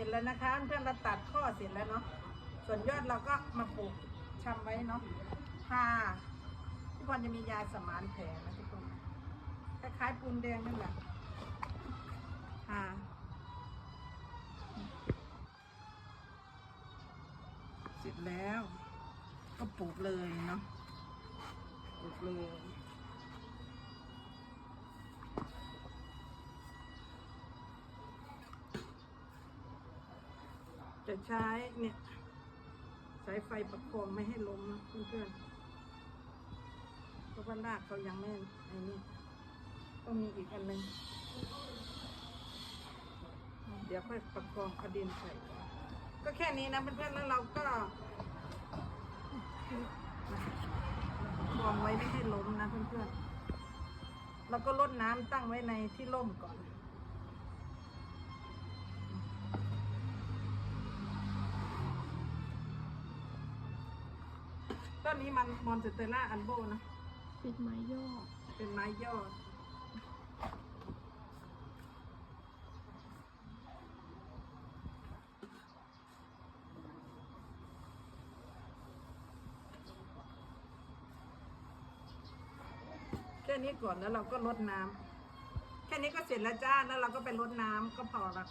ร็จแล้วนะคะเพื่อนเราตัดข้อเสร็จแล้วเนาะส่วนยอดเราก็มาปลูกชำไว้เนาะค่ะพี่พรจะมียาสมานแผลนะทุกคนคล้ายๆปูนแดงนั่นแหละค่ะเสร็จแล้ว ก็ปลูกเลยเนาะปลูกเลย จะใช้เนี่ย สายไฟประคองไม่ให้ล้มนะเพื่อนๆเพราะว่ารากเขายังไม่ไอ้นี่ต้องมีอีกอันหนึ่งเดี๋ยวค่อยประคองเอาดินใส่ก็แค่นี้นะเพื่อนๆแล้วเราก็ประคองไว้ไม่ให้ล้มนะเพื่อนๆแล้วก็ลดน้ำตั้งไว้ในที่ร่มก่อน ต้นนี้มันมอนสเตอร่าอันโบนะเป็นไม้ย่อเป็นไม้ยอดแค่นี้ก่อนแล้วเราก็ลดน้ำแค่นี้ก็เสร็จแล้วจ้าแล้วเราก็ไปลดน้ำก็พอละ